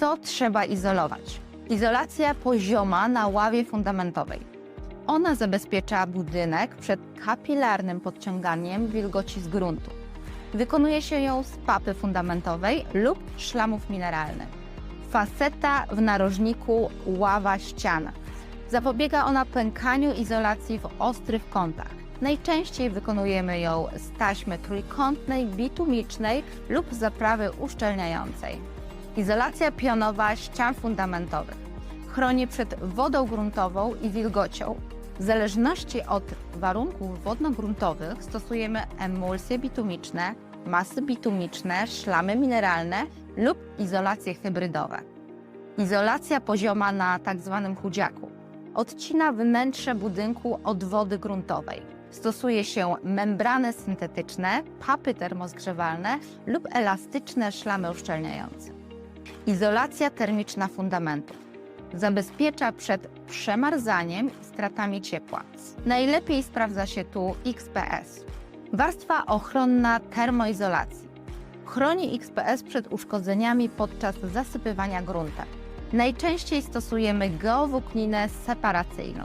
Co trzeba izolować? Izolacja pozioma na ławie fundamentowej. Ona zabezpiecza budynek przed kapilarnym podciąganiem wilgoci z gruntu. Wykonuje się ją z papy fundamentowej lub szlamów mineralnych. Faseta w narożniku ława ściana. Zapobiega ona pękaniu izolacji w ostrych kątach. Najczęściej wykonujemy ją z taśmy trójkątnej, bitumicznej lub zaprawy uszczelniającej. Izolacja pionowa ścian fundamentowych. Chroni przed wodą gruntową i wilgocią. W zależności od warunków wodno-gruntowych stosujemy emulsje bitumiczne, masy bitumiczne, szlamy mineralne lub izolacje hybrydowe. Izolacja pozioma na tzw. chudziaku. Odcina wnętrze budynku od wody gruntowej. Stosuje się membrany syntetyczne, papy termozgrzewalne lub elastyczne szlamy uszczelniające. Izolacja termiczna fundamentów. Zabezpiecza przed przemarzaniem i stratami ciepła. Najlepiej sprawdza się tu XPS. Warstwa ochronna termoizolacji. Chroni XPS przed uszkodzeniami podczas zasypywania gruntem. Najczęściej stosujemy geowłókninę separacyjną.